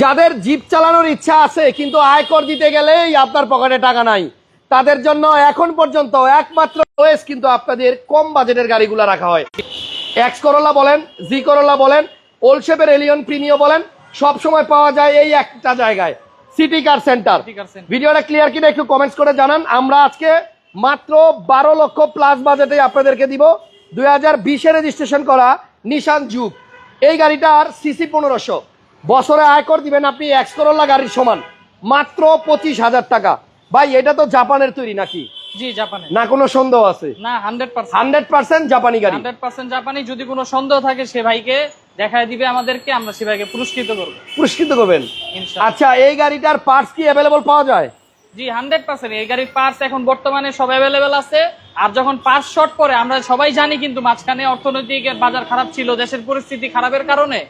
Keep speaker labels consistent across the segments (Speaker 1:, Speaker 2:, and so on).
Speaker 1: যাদের জিপ চালানোর ইচ্ছা আছে কিন্তু আয়কর দিতে গেলেই আপনার পকেটে টাকা নাই। তাদের জন্য এখন পর্যন্ত একমাত্র ওয়েস কিন্তু আপনাদের কম বাজেটের গাড়িগুলো রাখা হয়। এক্স করোলা বলেন জি করোলা বলেন ওলশেপের এলিয়ন প্রিমিও বলেন সব সময় পাওয়া যায় এই একটা জায়গায় সিটি কার সেন্টার। ভিডিওটা ক্লিয়ার কিনা একটু কমেন্টস করে জানান। আমরা আজকে মাত্র বারো লক্ষ প্লাস বাজেটে আপনাদেরকে দিব। দুই হাজার বিশে রেজিস্ট্রেশন করা নিশান যুগ এই গাড়িটার সিসি পনেরোশো। বছরে আয়কর দিবেন আপনি এক্স করোলা গাড়ির সমান। মাত্র পঁচিশ হাজার টাকা। ভাই এটা তো জাপানের তৈরি নাকি?
Speaker 2: জি জাপানে
Speaker 1: না কোনো সন্দেহ আছে?
Speaker 2: না হান্ড্রেড
Speaker 1: হান্ড্রেড পার্সেন্ট জাপানি গাড়ি।
Speaker 2: হান্ড্রেড পার্সেন্ট জাপানি। যদি কোনো সন্দেহ থাকে সে ভাইকে দেখায় দিবে আমাদেরকে আমরা সে ভাইকে পুরস্কৃত করব।
Speaker 1: পুরস্কৃত করবেন? আচ্ছা এই গাড়িটার পার্টস কি অ্যাভেলেবল পাওয়া যায়?
Speaker 2: জি হান্ড্রেড পার্সেন্ট। এই গাড়ির পার্টস এখন বর্তমানে সব অ্যাভেলেবেল আছে। আর যখন পার্টস শর্ট পরে আমরা সবাই জানি কিন্তু মাঝখানে অর্থনৈতিক বাজার খারাপ ছিল দেশের পরিস্থিতি খারাপের কারণে।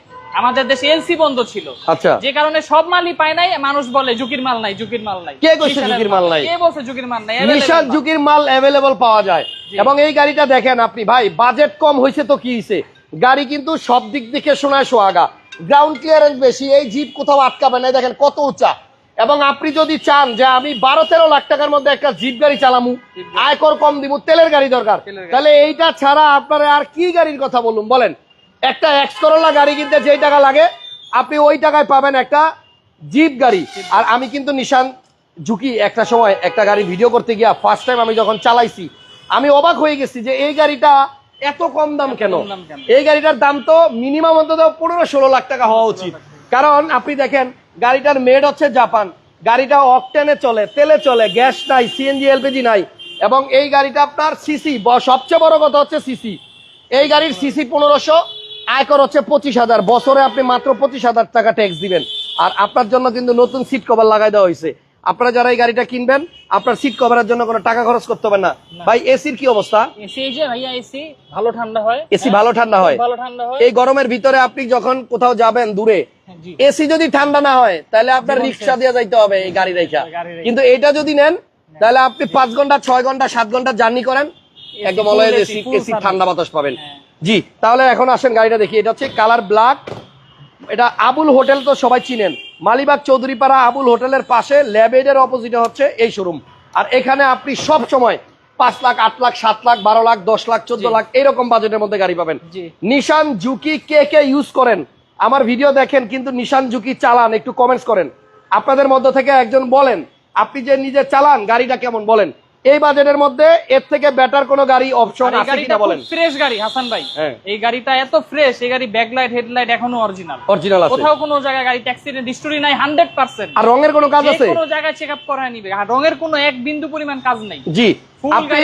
Speaker 2: আমাদের দেশে এলসি বন্ধ ছিল।
Speaker 1: আচ্ছা।
Speaker 2: যে কারণে সব মালই পায় নাই মানুষ বলে ঝুঁকির মাল নাই ঝুঁকির মাল নাই।
Speaker 1: কে কইছে ঝুঁকির মাল নাই?
Speaker 2: কে বলছে ঝুঁকির মাল নাই?
Speaker 1: নিশান ঝুঁকির মাল অ্যাভেলেবল পাওয়া যায়। এবং এই গাড়িটা দেখেন আপনি ভাই বাজেট কম হয়েছে তো কি হয়েছে গাড়ি কিন্তু সব দিক থেকে শোনায় সোয়াগা গ্রাউন্ড ক্লিয়ারেন্স বেশি এই জিপ কোথাও আটকাবে না দেখেন কত উঁচা। এবং আপনি যদি চান যে আমি বারো তেরো লাখ টাকার মধ্যে একটা জিপ গাড়ি চালামু আয়কর কম দিব তেলের গাড়ি দরকার। তাহলে এইটা ছাড়া আপনারা আর কি গাড়ির কথা বলুন বলেন? একটা এক্স করোলা গাড়ি কিনতে যেই টাকা লাগে আপনি ওই টাকায় পাবেন একটা জিপ গাড়ি। আর আমি কিন্তু নিশান ঝুঁকি একটা সময় একটা গাড়ি ভিডিও করতে গিয়া ফার্স্ট টাইম আমি যখন চালাইছি আমি অবাক হয়ে গেছি যে এই গাড়িটা এত কম দাম কেন?
Speaker 2: কম দাম কেন?
Speaker 1: এই গাড়িটার দাম তো মিনিমাম অন্তত পনেরো ষোলো লাখ টাকা হওয়া উচিত। কারণ আপনি দেখেন গাড়িটার মেড হচ্ছে জাপান গাড়িটা অকটেনে চলে তেলে চলে গ্যাস নাই সিএনজি এলপিজি নাই। এবং এই গাড়িটা আপনার সিসি সবচেয়ে বড় কথা হচ্ছে সিসি এই গাড়ির সিসি পনেরোশো আয়কর হচ্ছে পঁচিশ হাজার। বছরে আপনি মাত্র পঁচিশ হাজার টাকা ট্যাক্স দিবেন। আর আপনার জন্য কিন্তু নতুন সিট কভার লাগাই দেওয়া হয়েছে। আপনারা যারা এই গাড়িটা কিনবেন আপনার সিট কভারের জন্য কোনো টাকা খরচ করতে হবে না। ভাই এসির কি অবস্থা?
Speaker 2: এসি এই যে ভাইয়া এসি ভালো ঠান্ডা হয়।
Speaker 1: এসি ভালো ঠান্ডা হয়।
Speaker 2: ভালো ঠান্ডা হয়।
Speaker 1: এই গরমের ভিতরে আপনি যখন কোথাও যাবেন দূরে
Speaker 2: হ্যাঁ,
Speaker 1: এসি যদি ঠান্ডা না হয় তাহলে আপনার রিক্সা দিয়ে যাইতে হবে এই গাড়ি রেখা। কিন্তু এটা যদি নেন তাহলে আপনি পাঁচ ঘণ্টা ছয় ঘণ্টা সাত ঘণ্টা জার্নি করেন একদম অলওয়েজ এসি এসি ঠান্ডা বাতাস পাবেন।
Speaker 2: হ্যাঁ।
Speaker 1: জি তাহলে এখন আসেন গাড়িটা দেখি। এটা হচ্ছে কালার ব্ল্যাক। এটা আবুল হোটেল তো সবাই চিনেন। মালিবাগ চৌধুরীপাড়া আবুল হোটেলের পাশে ল্যাবেডের অপোজিটে হচ্ছে এই শোরুম। আর এখানে আপনি সব সময় পাঁচ লাখ আট লাখ সাত লাখ বারো লাখ দশ লাখ চোদ্দ। লাখ এইরকম বাজেটের মধ্যে গাড়ি পাবেন। নিশান জুকি কে কে ইউজ করেন? আমার ভিডিও দেখেন কিন্তু নিশান জুকি চালান একটু কমেন্টস করেন। আপনাদের মধ্য থেকে একজন বলেন আপনি যে নিজে চালান গাড়িটা কেমন? বলেন। এই বাজেটের মধ্যে এর থেকে বেটার কোন গাড়ি অপশন আছে
Speaker 2: গাড়িটা
Speaker 1: কিনা বলেন।
Speaker 2: ফ্রেশ গাড়ি হাসান ভাই।
Speaker 1: হ্যাঁ।
Speaker 2: এই গাড়িটা এত ফ্রেশ এই গাড়ি ব্যাকলাইট হেডলাইট এখনও অরিজিনাল
Speaker 1: অরিজিনাল আছে।
Speaker 2: কোথাও কোনো জায়গায় গাড়ি অ্যাক্সিডেন্ট হিস্টোরি নাই হান্ড্রেড পার্সেন্ট
Speaker 1: আর রঙের কোনো কাজ আছে?
Speaker 2: কোনো জায়গায় চেক আপ করায় নিবে। আর রঙের কোনো এক বিন্দু পরিমাণ কাজ নেই।
Speaker 1: জি আপনি।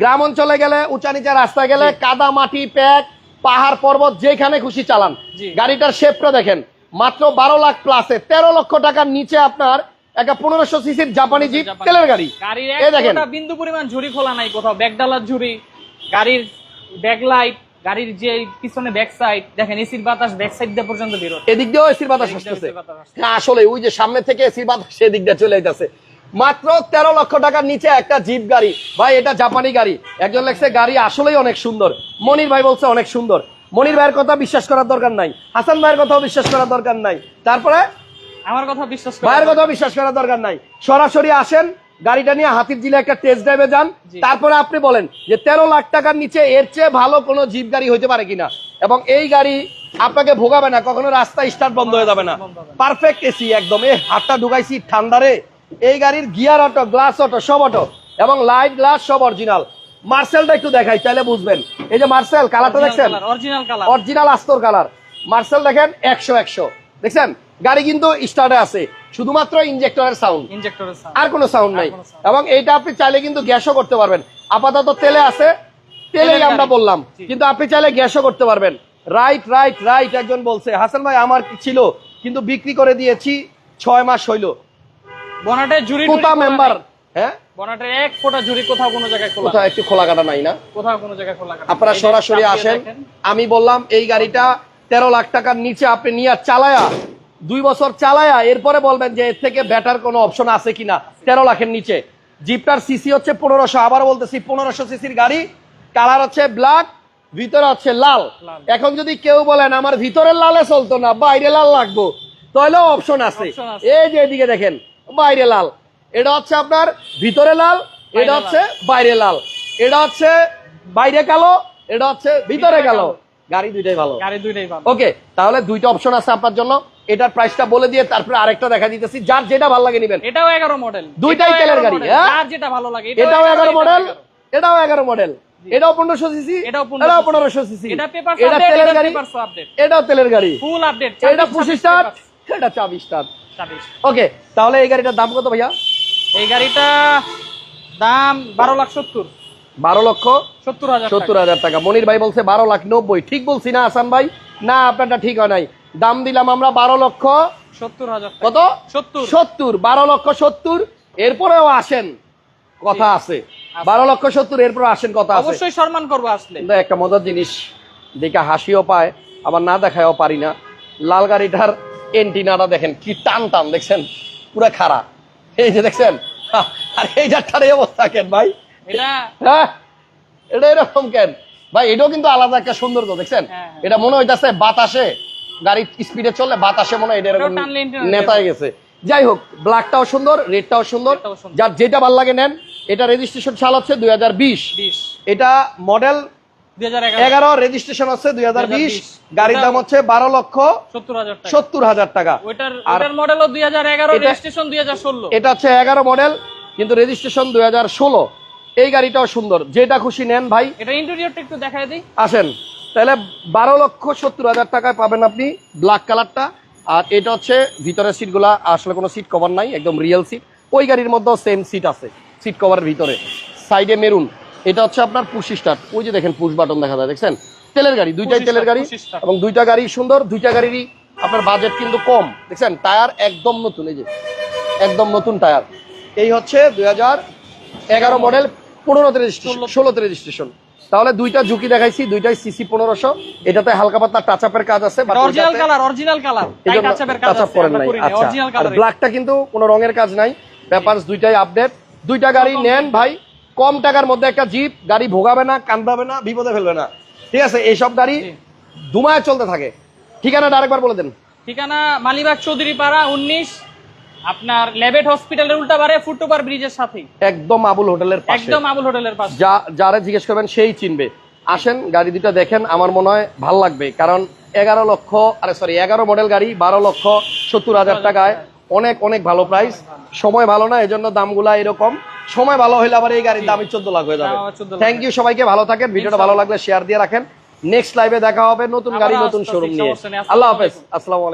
Speaker 1: গ্রাম অঞ্চলে গেলে উঁচা নিচা রাস্তা গেলে কাদা মাটি প্যাক পাহাড় পর্বত যেখানে খুশি চালান। গাড়িটার শেপটা দেখেন মাত্র বারো লাখ প্লাসে তেরো লক্ষ টাকার নিচে আপনার একটা পনেরোশো সিসির জাপানি জিপ তেলের গাড়ি।
Speaker 2: গাড়ির
Speaker 1: দেখেন।
Speaker 2: বিন্দু পরিমাণ ঝুরি খোলা নাই কোথাও। ব্যাকডালার ঝুরি গাড়ির ব্যাকলাইট গাড়ির যে পিছনে ব্যাক সাইড দেখেন এসির বাতাস ব্যাক সাইড দিয়ে পর্যন্ত
Speaker 1: এদিক দিয়েও এসির বাতাস আসতেছে। হ্যাঁ আসলে ওই যে সামনে থেকে এসির বাতাস সেদিক দিয়ে চলে যাইতেছে। মাত্র তেরো লক্ষ টাকার নিচে একটা জিপ গাড়ি। ভাই এটা জাপানি গাড়ি। একজন লেখছে গাড়ি আসলেই অনেক সুন্দর। মনির ভাই বলছে অনেক সুন্দর। মনির ভাইয়ের কথা বিশ্বাস করার দরকার নাই। হাসান ভাইয়ের কথাও বিশ্বাস করার দরকার নাই। তারপরে
Speaker 2: আমার কথা বিশ্বাস
Speaker 1: ভাইয়ের কথাও বিশ্বাস করার দরকার নাই। সরাসরি আসেন গাড়িটা নিয়ে হাতির জিলে একটা টেস্ট ড্রাইভে যান। তারপরে আপনি বলেন যে তেরো লাখ টাকার নিচে এর চেয়ে ভালো কোনো জিপ গাড়ি হইতে পারে কিনা। এবং এই গাড়ি আপনাকে ভোগাবে না কখনো রাস্তা স্টার্ট বন্ধ হয়ে যাবে না। পারফেক্ট এসি একদম। এই হাতটা ঢুকাইছি ঠান্ডারে। এই গাড়ির গিয়ার অটো গ্লাস অটো সব অটো এবং লাইট গ্লাস সব অরিজিনাল মার্সেলটা একটু দেখাই তাহলে বুঝবেন। এই যে মার্সেল কালারটা দেখছেন?
Speaker 2: অরিজিনাল কালার
Speaker 1: অরিজিনাল আস্তর কালার মার্সেল দেখেন একশো একশো। দেখছেন? গাড়ি কিন্তু স্টার্টে আছে শুধুমাত্র ইঞ্জেক্টরের সাউন্ড
Speaker 2: ইনজেক্টরের
Speaker 1: আর কোনো সাউন্ড নাই। এবং এইটা আপনি চাইলে কিন্তু গ্যাসও করতে পারবেন। আপাতত তেলে আছে তেলেই
Speaker 2: তেলের
Speaker 1: আমরা বললাম। কিন্তু আপনি চাইলে গ্যাসও করতে পারবেন। রাইট রাইট রাইট একজন বলছে হাসান ভাই আমার কি ছিল? কিন্তু বিক্রি করে দিয়েছি ছয় মাস হইল।
Speaker 2: বনাটের ঝুরি
Speaker 1: কোথা মেম্বার হ্যাঁ?
Speaker 2: বনাটের এক ফোঁটা ঝুরি কোথাও কোনো জায়গায় খোলা
Speaker 1: কোথাও একটু খোলা কাটা নাই না?
Speaker 2: কোথাও কোনো জায়গায় খোলা কাটা
Speaker 1: আপনারা সরাসরি আসেন। আমি বললাম এই গাড়িটা তেরো লাখ টাকার নিচে আপনি নিয়ে চালায়া দুই বছর চালায়া এরপরে বলবেন যে এর থেকে বেটার কোনো অপশন আছে কিনা? তেরো লাখের নিচে। জিপটার সিসি হচ্ছে পনেরোশো। আবার বলতেছি পনেরোশো সিসির গাড়ি। কালার হচ্ছে ব্ল্যাক ভিতরে হচ্ছে লাল। এখন যদি কেউ বলেন আমার ভিতরের লালে চলতো না বাইরে লাল লাগবো তাহলেও অপশন আছে। এই যে এদিকে দেখেন বাইরে লাল। এটা হচ্ছে আপনার ভিতরে লাল এটা হচ্ছে বাইরে লাল। এটা হচ্ছে বাইরে কালো এটা হচ্ছে ভিতরে
Speaker 2: ভিতরে
Speaker 1: কালো। গাড়ি দুইটাই ভালো।
Speaker 2: গাড়ি দুইটাই ভালো।
Speaker 1: ওকে তাহলে দুইটা অপশন আছে আপনার জন্য। এটার প্রাইসটা বলে দিয়ে তারপরে আরেকটা দেখা দিতেছি। যার যেটা ভালো লাগে নেবেন।
Speaker 2: এটাও এগারো মডেল
Speaker 1: দুইটাই তেলের গাড়ি, হ্যাঁ?
Speaker 2: যার যেটা ভালো লাগে
Speaker 1: এটাও এগারো মডেল এটাও এগারো মডেল এটাও পনেরোশো সিসি
Speaker 2: এটাও
Speaker 1: পনেরোশো সিসি
Speaker 2: এটা
Speaker 1: তেলের গাড়ি এটাও তেলের গাড়ি।
Speaker 2: ফুল আপডেট
Speaker 1: এটা পঁচিশ স্টার এটা চাবি স্টার ওকে তাহলে এই গাড়িটার দাম কত ভাইয়া?
Speaker 2: এই গাড়িটা দাম বারো লাখ সত্তর।
Speaker 1: বারো লক্ষ
Speaker 2: সত্তর হাজার
Speaker 1: সত্তর হাজার টাকা। মনির ভাই বলছে বারো লাখ নব্বই। ঠিক বলছি না আসান ভাই? না আপনারটা ঠিক হয় নাই। দাম দিলাম আমরা বারো লক্ষ।
Speaker 2: সত্তর হাজার
Speaker 1: কত?
Speaker 2: সত্তর।
Speaker 1: সত্তর বারো লক্ষ সত্তর। এরপরেও আসেন কথা আছে। বারো লক্ষ সত্তর এরপরে আসেন কথা
Speaker 2: অবশ্যই সম্মান করব আসলে।
Speaker 1: একটা মজার জিনিস দেখে হাসিও পায় আবার না দেখায়ও পারি না। লাল গাড়িটার এন্টিনাটা দেখেন কি টান টান দেখছেন? পুরো খারাপ এই যে দেখছেন? আর এই যাত্রার এই অবস্থা কেন ভাই? হ্যাঁ? এটা এরকম কেন? ভাই এটাও কিন্তু আলাদা একটা সৌন্দর্য দেখছেন?
Speaker 2: হ্যাঁ, হ্যাঁ।
Speaker 1: এটা মনে হইতাছে বাতাসে গাড়ি স্পিডে চললে বাতাসে মনে হয় এটা এরকম নেতায় গেছে। যাই হোক ব্ল্যাকটাও সুন্দর রেডটাও সুন্দর। যার যেটা ভালো লাগে নেন এটা রেজিস্ট্রেশন সাল হচ্ছে দুই এটা মডেল
Speaker 2: এগারো।
Speaker 1: রেজিস্ট্রেশন হচ্ছে দুই হাজার বিশ।
Speaker 2: 2020
Speaker 1: গাড়ির দাম হচ্ছে বারো লক্ষ
Speaker 2: সত্তর হাজার টাকা।
Speaker 1: এটা-
Speaker 2: রেজিস্ট্রেশন
Speaker 1: এটা হচ্ছে এগারো মডেল কিন্তু রেজিস্ট্রেশন দুই হাজার ষোলো। এই গাড়িটাও সুন্দর। যেটা খুশি নেন ভাই।
Speaker 2: এটা ইন্টেরিয়রটা একটু দেখাই দিই।
Speaker 1: আসেন। তাহলে বারো লক্ষ সত্তর হাজার টাকায় পাবেন আপনি ব্ল্যাক কালারটা আর এটা হচ্ছে ভিতরের সিটগুলা আসলে কোনো সিট কভার নাই একদম রিয়েল সিট ওই গাড়ির মধ্যেও সেম সিট আছে সিট কভারের ভিতরে। সাইডে মেরুন এটা হচ্ছে আপনার পুশ স্টার্ট ওই যে দেখেন পুশ বাটন দেখা যায় দেখছেন? তেলের গাড়ি দুইটাই তেলের গাড়ি এবং দুইটা গাড়ি সুন্দর দুইটা গাড়িরই আপনার বাজেট কিন্তু কম। দেখছেন? টায়ার একদম নতুন এই যে। একদম নতুন টায়ার এই হচ্ছে দুই হাজার এগারো মডেল পনেরোতে রেজিস্ট্রেশন ষোলোতে রেজিস্ট্রেশন তাহলে দুইটা ঝুঁকি দেখাইছি দুইটাই সিসি পনেরোশো। এটাতে হালকা পাতলা টাচ আপের কাজ আছে
Speaker 2: অরিজিনাল কালার অরিজিনাল কালার
Speaker 1: এই জন্য
Speaker 2: কাজ আছে
Speaker 1: করেন নাই। আচ্ছা আর ব্ল্যাকটা কিন্তু কোনো রঙের কাজ নাই। পেপারস দুইটাই আপডেট দুইটা গাড়ি নেন ভাই কম টাকার মধ্যে একটা জিপ গাড়ি ভোগাবে না কান্দাবে না বিপদে ফেলবে না। ঠিক আছে এইসব গাড়ি। ধুমায় চলতে থাকে। ঠিকানাটা আরেকবার বলে দেন।
Speaker 2: ঠিকানা মালিবাগ চৌধুরী পাড়া উনিশ আপনার লেবেট হসপিটালের উল্টাবারে ফুটওভার ব্রিজের সাথেই।
Speaker 1: একদম আবুল হোটেলের পাশে।
Speaker 2: একদম আবুল হোটেলের পাশে।
Speaker 1: যা যারা জিজ্ঞেস করবেন সেই চিনবে। আসেন গাড়ি দুটো দেখেন আমার মনে হয় ভালো লাগবে। কারণ এগারো লক্ষ আরে সরি এগারো মডেল গাড়ি বারো লক্ষ সত্তর হাজার টাকায়। অনেক অনেক ভালো প্রাইস সময় ভালো না এজন্য দামগুলা এরকম। সময় ভালো হলে আবার এই গাড়ির দামই চোদ্দ লাখ হয়ে যাবে।
Speaker 2: দাম আবার 14 লাখ।
Speaker 1: থ্যাংক ইউ সবাইকে ভালো থাকেন। ভিডিওটা ভালো লাগলে শেয়ার দিয়ে রাখেন। নেক্সট লাইভে দেখা হবে নতুন গাড়ি নতুন শোরুম নিয়ে। আল্লাহ হাফেজ। আসসালামু